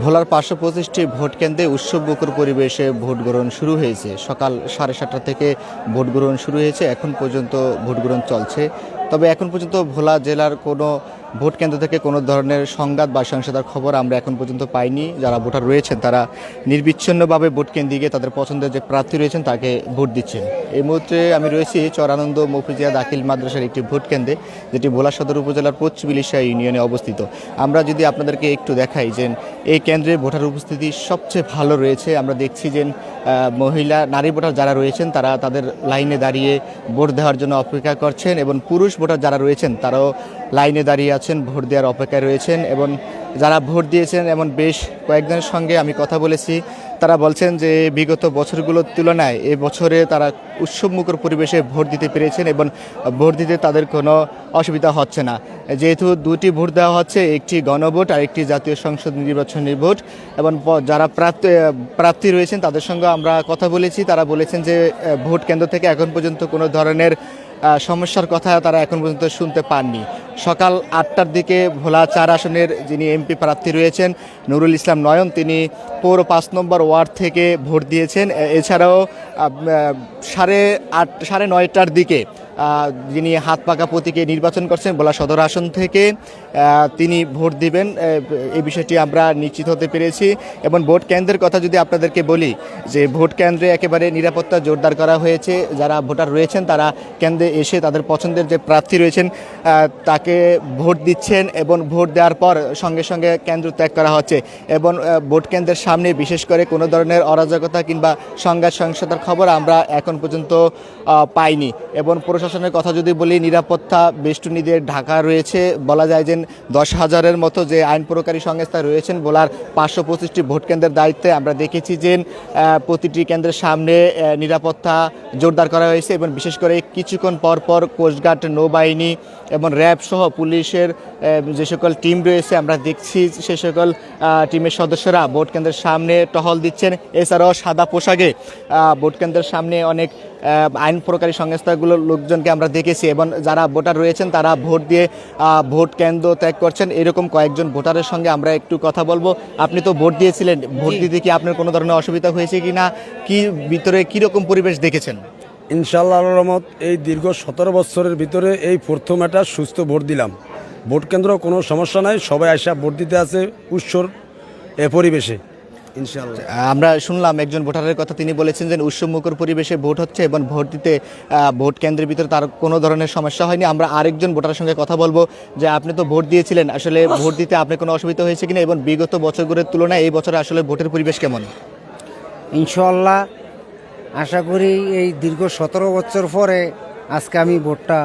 ভোলার পাঁচশো পঁচিশটি ভোট কেন্দ্রে উৎসবমুখর পরিবেশে ভোট গ্রহণ শুরু হয়েছে। সকাল সাড়ে সাতটা থেকে ভোট গ্রহণ শুরু হয়েছে। এখন পর্যন্ত ভোট গ্রহণ চলছে। তবে এখন পর্যন্ত ভোলা জেলার কোনো ভোট কেন্দ্র থেকে কোনো ধরনের সংঘাত বা সহিংসতার খবর আমরা এখন পর্যন্ত পাইনি। যারা ভোটার রয়েছেন, তারা নির্বিচ্ছিন্নভাবে ভোট কেন্দ্রে গিয়ে তাদের পছন্দের যে প্রার্থী রয়েছেন, তাকে ভোট দিচ্ছেন। এই মুহূর্তে আমি রয়েছি চরানন্দ মফিজিয়া দাখিল মাদ্রাসার একটি ভোট কেন্দ্রে, যেটি ভোলা সদর উপজেলার পশ্চিমিলিশা ইউনিয়নে অবস্থিত। আমরা যদি আপনাদেরকে একটু দেখাই যে এই কেন্দ্রে ভোটার উপস্থিতি সবচেয়ে ভালো রয়েছে, আমরা দেখছি যে মহিলা, নারী ভোটার যারা রয়েছেন, তারা তাদের লাইনে দাঁড়িয়ে ভোট দেওয়ার জন্য অপেক্ষা করছেন এবং পুরুষ ভোটার যারা রয়েছেন, তারাও লাইনে দাঁড়িয়ে আছেন, ভোট দেওয়ার অপেক্ষায় রয়েছেন এবং যারা ভোট দিয়েছেন এমন বেশ কয়েকজনের সঙ্গে আমি কথা বলেছি। তারা বলছেন যে বিগত বছরগুলোর তুলনায় এ বছরে তারা উৎসবমুখর পরিবেশে ভোট দিতে পেরেছেন এবং ভোট দিতে তাদের কোনো অসুবিধা হচ্ছে না। যেহেতু দুটি ভোট দেওয়া হচ্ছে, একটি গণভোট আর একটি জাতীয় সংসদ নির্বাচনী ভোট এবং যারা প্রাপ্তি প্রার্থী রয়েছেন তাদের সঙ্গে আমরা কথা বলেছি। তারা বলেছেন যে ভোট কেন্দ্র থেকে এখন পর্যন্ত কোনো ধরনের সমস্যার কথা তারা এখন পর্যন্ত শুনতে পাননি। সকাল আটটার দিকে ভোলা চার আসনের যিনি এমপি প্রার্থী রয়েছেন, নুরুল ইসলাম নয়ন, তিনি পৌর পাঁচ নম্বর ওয়ার্ড থেকে ভোট দিয়েছেন। এছাড়াও সাড়ে আট, সাড়ে নয়টার দিকে যিনি হাত পাকা প্রতীকে নির্বাচন করছেন বলা সদর আসন থেকে তিনি ভোট দিবেন। এই বিষয়টি আমরা নিশ্চিত হতে পেরেছি। এবং ভোট কেন্দ্রের কথা যদি আপনাদেরকে বলি, যে ভোট কেন্দ্রে একেবারে নিরাপত্তা জোরদার করা হয়েছে, যারা ভোটার রয়েছেন, তারা কেন্দ্রে এসে তাদের পছন্দের যে প্রার্থী রয়েছেন তাকে ভোট দিচ্ছেন এবং ভোট দেওয়ার পর সঙ্গে সঙ্গে কেন্দ্র ত্যাগ করা হচ্ছে। এবং ভোট কেন্দ্রের সামনে বিশেষ করে কোনো ধরনের অরাজকতা কিংবা সংঘাত, সহিংসতার খবর আমরা এখন পর্যন্ত পাইনি। এবং প্রশাসনের কথা যদি বলি, নিরাপত্তা বেষ্টনীদের ঢাকা রয়েছে। বলা যায় যে দশ হাজারের মতো যে আইন প্রকারী সংস্থা রয়েছেন বলার পাঁচশো পঁচিশটি ভোট কেন্দ্রের দায়িত্বে আমরা দেখেছি যে প্রতিটি কেন্দ্রের সামনে নিরাপত্তা জোরদার করা হয়েছে এবং বিশেষ করে কিছুক্ষণ পর পর কোস্টগার্ড নৌবাহিনী এবং র্যাব সহ পুলিশের যে সকল টিম রয়েছে, আমরা দেখছি সে সকল টিমের সদস্যরা ভোট কেন্দ্রের সামনে টহল দিচ্ছেন। এছাড়াও সাদা পোশাকে ভোট কেন্দ্রের সামনে অনেক আইন প্রকারী সংস্থাগুলোর লোকজনকে আমরা দেখেছি এবং যারা ভোটার রয়েছেন তারা ভোট দিয়ে ভোট কেন্দ্র ত্যাগ করছেন। এরকম কয়েকজন ভোটারের সঙ্গে আমরা একটু কথা বলব। আপনি তো ভোট দিয়েছিলেন। ভোট দিতে কি আপনার কোনো ধরনের অসুবিধা হয়েছে কি না? কি ভিতরে কীরকম পরিবেশ দেখেছেন? ইনশাল্লাহ আল্লাহর রহমত এই দীর্ঘ সতেরো বছরের ভিতরে এই প্রথম একটা সুস্থ ভোট দিলাম। ভোট কেন্দ্র কোনো সমস্যা নাই সবাই আসা ভোট দিতে আছে উৎসর এ পরিবেশে। ইনশাল্লাহ আমরা শুনলাম একজন ভোটারের কথা তিনি বলেছেন যে উৎসবমুখর পরিবেশে ভোট হচ্ছে এবং ভোট দিতে ভোট কেন্দ্রের ভিতরে তার কোনো ধরনের সমস্যা হয়নি। আমরা আরেকজন ভোটারের সঙ্গে কথা বলব যে আপনি তো ভোট দিয়েছিলেন আসলে ভোট দিতে আপনার কোনো অসুবিধা হয়েছে কিনা এবং বিগত বছরগুলোর তুলনায় এই বছরে আসলে ভোটের পরিবেশ কেমন? ইনশাল্লাহ আশা করি এই দীর্ঘ সতেরো বছর পরে আজকে আমি ভোটটা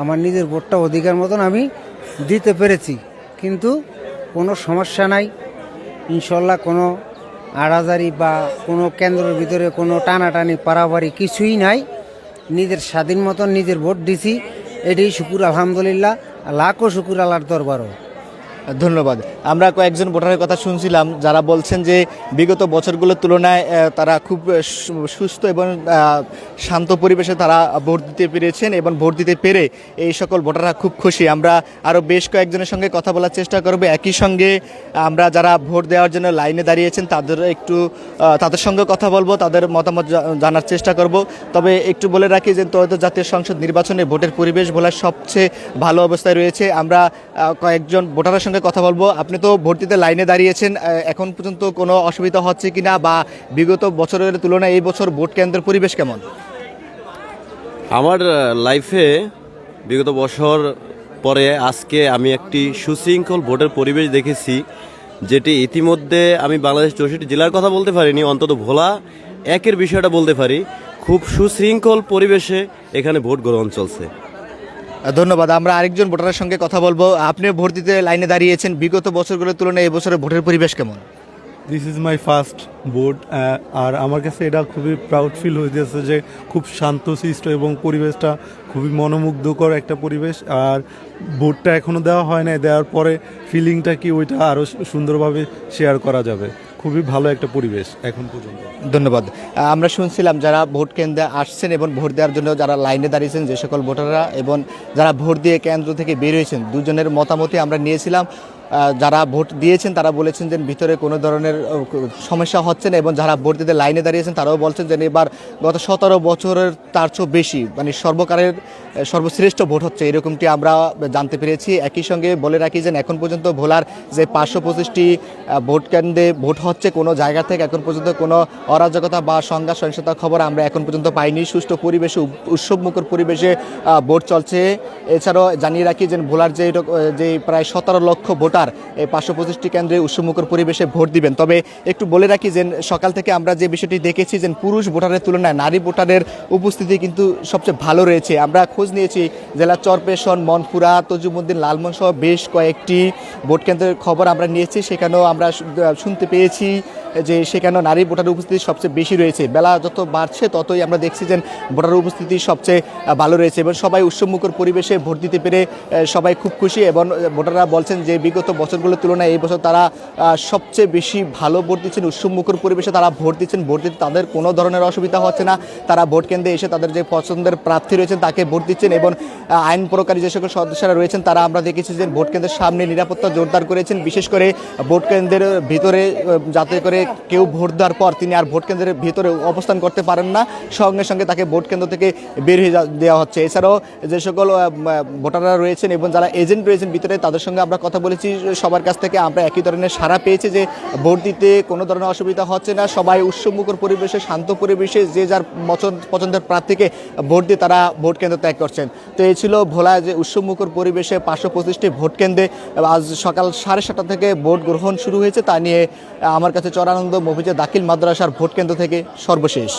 আমার নিজের ভোটটা অধিকার মতন আমি দিতে পেরেছি। কিন্তু কোনো সমস্যা নাই। ইনশাল্লাহ কোনো আড়াজারি বা কোনো কেন্দ্রের ভিতরে কোনো টানাটানি পারাবারি কিছুই নাই। নিজের স্বাধীন মতন নিজের ভোট দিছি। এটি শুকুর, আলহামদুলিল্লাহ। লাখো শুকুর আল্লাহর দরবারও ধন্যবাদ। আমরা কয়েকজন ভোটারের কথা শুনছিলাম, যারা বলছেন যে বিগত বছরগুলোর তুলনায় তারা খুব সুস্থ এবং শান্ত পরিবেশে তারা ভোট দিতে পেরেছেন এবং ভোট দিতে পেরে এই সকল ভোটাররা খুব খুশি। আমরা আরও বেশ কয়েকজনের সঙ্গে কথা বলার চেষ্টা করব। একই সঙ্গে আমরা যারা ভোট দেওয়ার জন্য লাইনে দাঁড়িয়েছেন, তাদের একটু তাদের সঙ্গে কথা বলব, তাদের মতামত জানার চেষ্টা করব। তবে একটু বলে রাখি যে ত্রয়োদশ জাতীয় সংসদ নির্বাচনে ভোটের পরিবেশ ভোলার সবচেয়ে ভালো অবস্থায় রয়েছে। আমরা কয়েকজন ভোটারের সঙ্গে কথা বলব। আপনি তো ভোট দিতে লাইনে দাঁড়িয়েছেন এখন পর্যন্ত কোনো অসুবিধা হচ্ছে কিনা বা বিগত বছরের তুলনায় এই বছর ভোট কেন্দ্রের পরিবেশ কেমন? আমার লাইফে বিগত বছর পরে আজকে আমি একটি সুশৃঙ্খল ভোটের পরিবেশ দেখেছি, যেটি ইতিমধ্যে আমি বাংলাদেশ চৌষট্টি জেলার কথা বলতে পারিনি, অন্তত ভোলা একের বিষয়টা বলতে পারি। খুব সুশৃঙ্খল পরিবেশে এখানে ভোট গ্রহণ চলছে। ধন্যবাদ, আমরা আরেকজন ভোটারের সঙ্গে কথা বলব। আপনি ভোট দিতে লাইনে দাঁড়িয়েছেন, বিগত বছরগুলোর তুলনায় এই বছরে ভোটের পরিবেশ কেমন? This is my first board আর আমার কাছে এটা খুবই প্রাউড ফিল হইতেছে যে খুব শান্ত শান্তশিষ্ট এবং পরিবেশটা খুবই মনোমুগ্ধকর একটা পরিবেশ। আর বোর্ডটা এখনও দেওয়া হয় নাই, দেওয়ার পরে ফিলিংটা কি ওইটা আরও সুন্দরভাবে শেয়ার করা যাবে। খুবই ভালো একটা পরিবেশ এখন পর্যন্ত। ধন্যবাদ। আমরা শুনছিলাম যারা ভোট কেন্দ্রে আসছেন এবং ভোট দেওয়ার জন্য যারা লাইনে দাঁড়িয়েছেন যে সকল ভোটাররা এবং যারা ভোট দিয়ে কেন্দ্র থেকে বের হয়েছেন, দুজনের মতামতই আমরা নিয়েছিলাম। যারা ভোট দিয়েছেন, তারা বলেছেন যে ভিতরে কোনো ধরনের সমস্যা হচ্ছে না এবং যারা ভোট দিতে লাইনে দাঁড়িয়েছেন, তারাও বলছেন যে এবার গত সতেরো বছরের তার চেয়েও বেশি মানে সর্বকারের সর্বশ্রেষ্ঠ ভোট হচ্ছে। এরকমটি আমরা জানতে পেরেছি। একই সঙ্গে বলে রাখি যে এখন পর্যন্ত ভোলার যে পাঁচশো পঁচিশটি ভোট কেন্দ্রে ভোট হচ্ছে কোনো জায়গা থেকে, এখন পর্যন্ত কোনো অরাজকতা বা সংঘাত সহিংসতার খবর আমরা এখন পর্যন্ত পাইনি। সুষ্ঠু পরিবেশে উৎসবমুখর পরিবেশে ভোট চলছে। এছাড়াও জানিয়ে রাখি যে ভোলার যে যে প্রায় সতেরো লক্ষ ভোটার এই পাঁচশো পঁচিশটি কেন্দ্রে উৎসবমুখর পরিবেশে ভোট দিবেন। তবে একটু বলে রাখি যে সকাল থেকে আমরা যে বিষয়টি দেখেছি যে পুরুষ ভোটারের তুলনায় নারী ভোটারের উপস্থিতি কিন্তু সবচেয়ে ভালো রয়েছে। আমরা খোঁজ নিয়েছি জেলা চরপেশন, মনপুরা, তজুমুদ্দিন লালমন সহ বেশ কয়েকটি ভোট কেন্দ্রের খবর আমরা নিয়েছি। সেখানেও আমরা শুনতে পেয়েছি যে সেখানে নারী ভোটার উপস্থিতি সবচেয়ে বেশি রয়েছে। বেলা যত বাড়ছে ততই আমরা দেখছি যে ভোটার উপস্থিতি সবচেয়ে ভালো রয়েছে। এবং সবাই উৎসবমুখর পরিবেশে ভোট দিতে পেরে সবাই খুব খুশি এবং ভোটাররা বলছেন যে বিগত বছরগুলোর তুলনায় এই বছর তারা সবচেয়ে বেশি ভালো ভোট দিচ্ছেন। উৎসবমুখর পরিবেশে তারা ভোট দিচ্ছেন। ভোট দিতে তাদের কোনো ধরনের অসুবিধা হচ্ছে না। তারা ভোট কেন্দ্রে এসে তাদের যে পছন্দের প্রার্থী রয়েছেন তাকে ভোট দিচ্ছেন এবং আইন প্রকারী যে সকল সদস্যরা রয়েছেন তারা আমরা দেখেছি যে ভোট কেন্দ্রের সামনে নিরাপত্তা জোরদার করেছেন। বিশেষ করে ভোট কেন্দ্রের ভিতরে যাতে করে কেউ ভোট দেওয়ার পর তিনি আর ভোট কেন্দ্রের ভিতরে অবস্থান করতে পারেন না, সঙ্গে সঙ্গে তাকে ভোট কেন্দ্র থেকে বের হয়ে দেওয়া হচ্ছে। এছাড়াও যে সকল ভোটাররা রয়েছেন এবং যারা এজেন্ট রয়েছেন ভিতরে, তাদের সঙ্গে আমরা কথা বলেছি। সবার কাছ থেকে আমরা একই ধরনের সাড়া পেয়েছি যে ভোট দিতে কোনো ধরনের অসুবিধা হচ্ছে না। সবাই উৎসবমুখর পরিবেশে, শান্ত পরিবেশে যে যার পছন্দ- পছন্দের প্রার্থীকে ভোট দিয়ে তারা ভোট কেন্দ্র ত্যাগ করছেন। তো এই ছিল ভোলা যে উৎসবমুখর পরিবেশে পাঁচশো পঁচিশটি ভোট কেন্দ্রে। আজ সকাল সাড়ে সাতটা থেকে ভোট গ্রহণ শুরু হয়েছে। তা নিয়ে আমার কাছে চরানন্দ মফিজে দাখিল মাদ্রাসার ভোট কেন্দ্র থেকে সর্বশেষ।